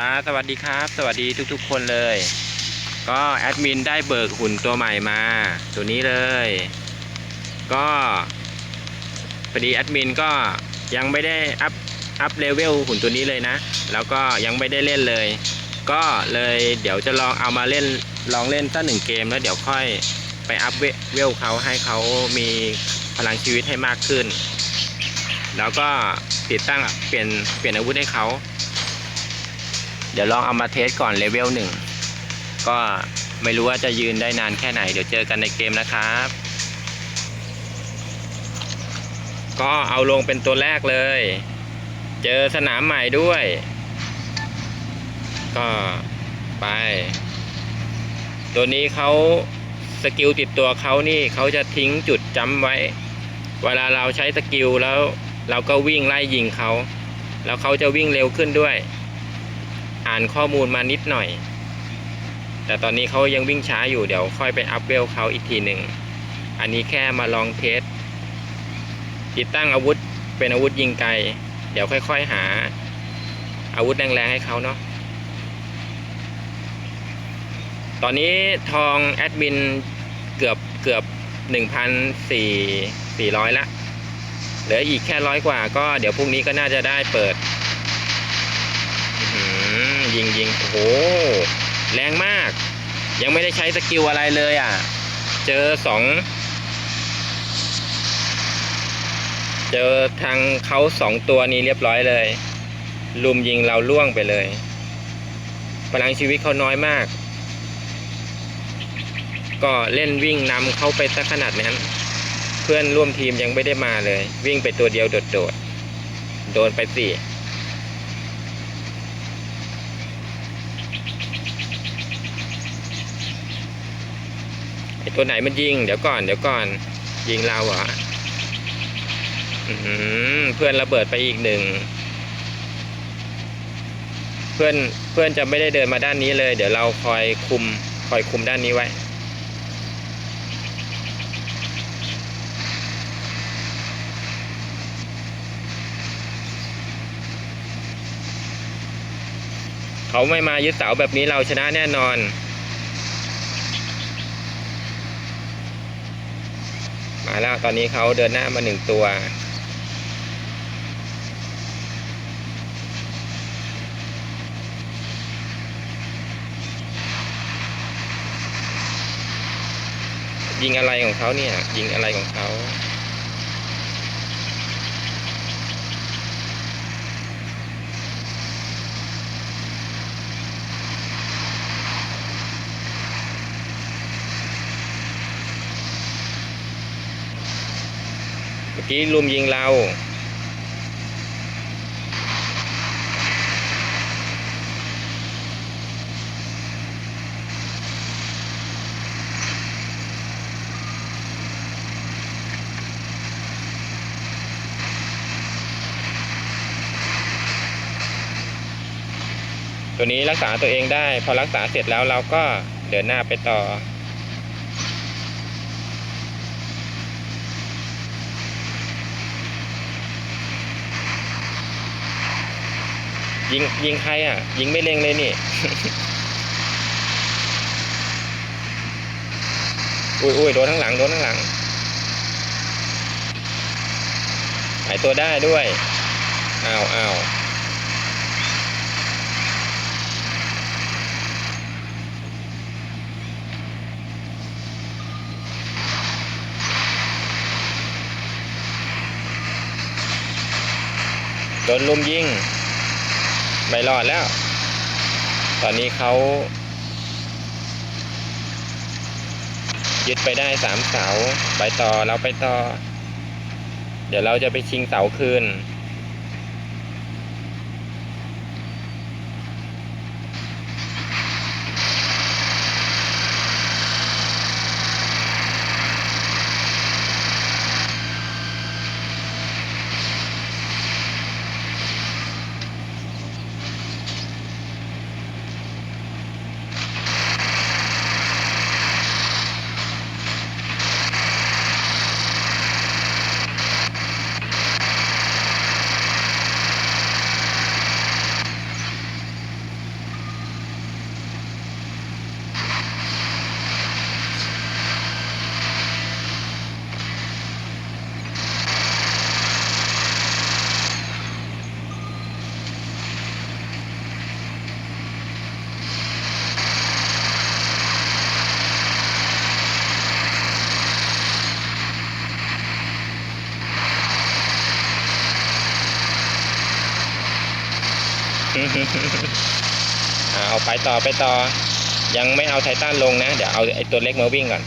ละสวัสดีครับ สวัสดีทุกๆ คนเลย ก็แอดมินได้เบิกหุ่นตัวใหม่มา ตัวนี้เลย ก็พอดีแอดมินก็ยังไม่ได้อัพอัพเลเวลหุ่นตัวนี้เลยนะ แล้วก็ยังไม่ได้เล่นเลย ก็เลยเดี๋ยวจะลองเอามาเล่นลองเล่นสักหนึ่งเกมแล้วเดี๋ยวค่อยไปอัพเวลเขาให้เขามีพลังชีวิตให้มากขึ้น แล้วก็ติดตั้งเปลี่ยนเปลี่ยนอาวุธให้เขา เดี๋ยวลองเอามาเทสก่อนเลเวลหนึ่งก็ไม่รู้ว่าจะยืนได้นานแค่ไหน เดี๋ยวเจอกันในเกมนะครับ ก็เอาลงเป็นตัวแรกเลย เจอสนามใหม่ด้วย ก็ไป ตัวนี้เขาสกิลติดตัวเขานี่เขาจะทิ้งจุดจำไว้ เวลาเราใช้สกิลแล้วเราก็วิ่งไล่ยิงเขา แล้วเขาจะวิ่งเร็วขึ้นด้วย อ่านข้อมูลมานิดหน่อย แต่ตอนนี้เขายังวิ่งช้าอยู่เดี๋ยวค่อยไปอัพเวลเขาอีกทีหนึ่ง อันนี้แค่มาลองเทสติดตั้งอาวุธเป็นอาวุธยิงไกล เดี๋ยวค่อยๆหา อาวุธแรงๆให้เขาเนาะตอนนี้ทองแอดมินเกือบเกือบหนึ่งพันสี่สี่ร้อยละเหลืออีกแค่ร้อยกว่าก็เดี๋ยวพรุ่งนี้ก็น่าจะได้เปิดอื ยิงยิงโอ้โห แรงมาก ยังไม่ได้ใช้สกิลอะไรเลยอะ เจอสอง เจอทางเขาสองตัวนี้เรียบร้อยเลย ลุมยิงเราล่วงไปเลย พลังชีวิตเขาน้อยมาก ก็เล่นวิ่งนำเขาไปสักขนาดนั้น เพื่อนร่วมทีมยังไม่ได้มาเลย วิ่งไปตัวเดียวโดดๆ โดนไปสี่ ไอตัวไหนมันยิง เดี๋ยวก่อน เดี๋ยวก่อน ยิงเราเหรอเพื่อนระเบิดไปอีกหนึ่ง เพื่อนเพื่อนจะไม่ได้เดินมาด้านนี้เลย เดี๋ยวเราคอยคุม คอยคุมด้านนี้ไว้ เขาไม่มายึดเสาแบบนี้เราชนะแน่นอน มาแล้วตอนนี้เขาเดินหน้ามาหนึ่งตัว ยิงอะไรของเขาเนี่ย ยิงอะไรของเขา มื่อกี้ลุมยิงเรา ตัวนี้รักษาตัวเองได้ พอรักษาเสร็จแล้วเราก็เดินหน้าไปต่อ ยิงยิงใครอะ ยิงไม่เล็งเลยนี่ อุ้ยอุ้ยโดนทั้งหลัง โดนทั้งหลัง หายตัวได้ด้วยอ้าวอ้าวโดนลุมยิง ไม่รอดแล้ว ตอนนี้เขายึดไปได้สามเสา ไปต่อเราไปต่อ เดี๋ยวเราจะไปชิงเสาคืน เอาไปต่อไปต่อ ยังไม่เอาไททันลงนะ เดี๋ยวเอาไอ้ตัวเล็กมาวิ่งก่อน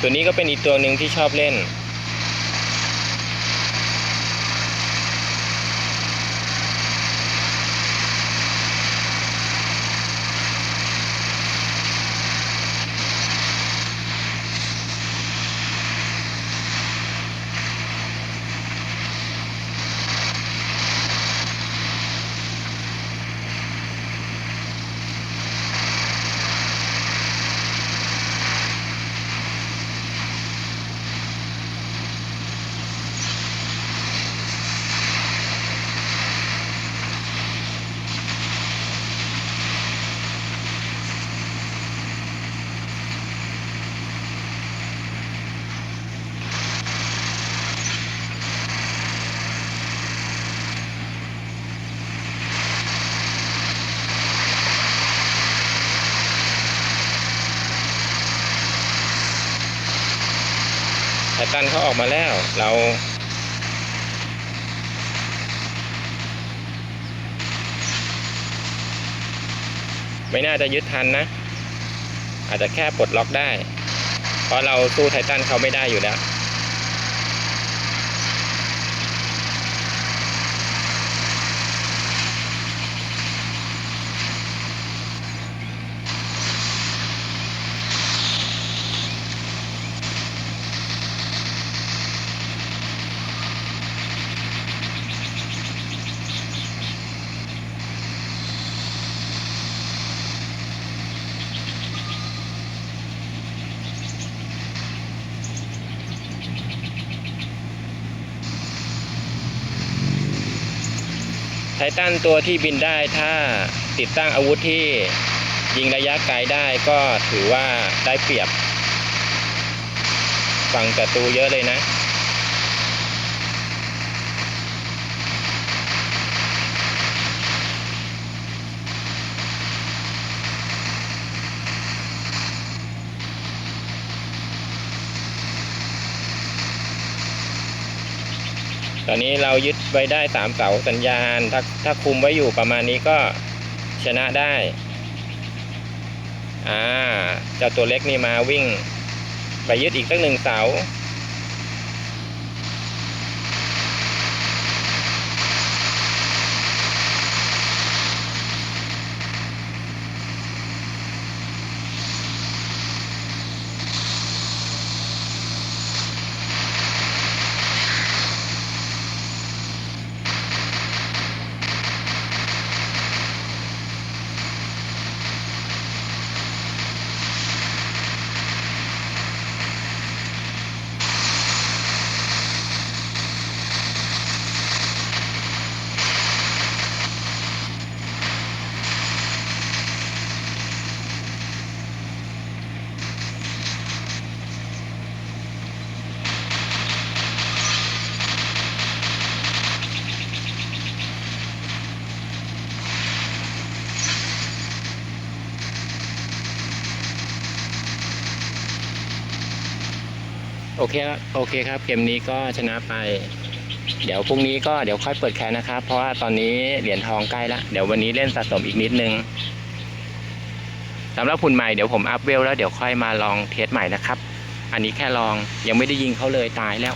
ตัวนี้ก็เป็นอีกตัวหนึ่งที่ชอบเล่น ไททันเขาออกมาแล้ว เรา ไม่น่าจะยึดทันนะ อาจจะแค่ปลดล็อกได้ เพราะเราสู้ไททันเขาไม่ได้อยู่แล้ว ททันตัวที่บินได้ถ้าติดตั้งอาวุธที่ยิงระยะไกลได้ก็ถือว่าได้เปรียบฝั่งศัตรูเยอะเลยนะ อนนี้เรายึดไว้ได้สามเสาสัญญาณ ถ้าถ้าคุมไว้อยู่ประมาณนี้ก็ชนะได้ อ่าเจ้าตัวเล็กนี่มาวิ่ง ไปยึดอีกตั้งหนึ่งเสา โอเคครับโอเคครับ เกมนี้ก็ชนะไป เดี๋ยวพรุ่งนี้ก็เดี๋ยวค่อยเปิดแคนนะครับ เพราะว่าตอนนี้เหรียญทองใกล้ละเดี๋ยววันนี้เล่นสะสมอีกนิดนึงสำหรับหุ่นใหม่เดี๋ยวผมอัพเวลแล้วเดี๋ยวค่อยมาลองเทสใหม่นะครับ อันนี้แค่ลองยังไม่ได้ยิงเขาเลยตายแล้ว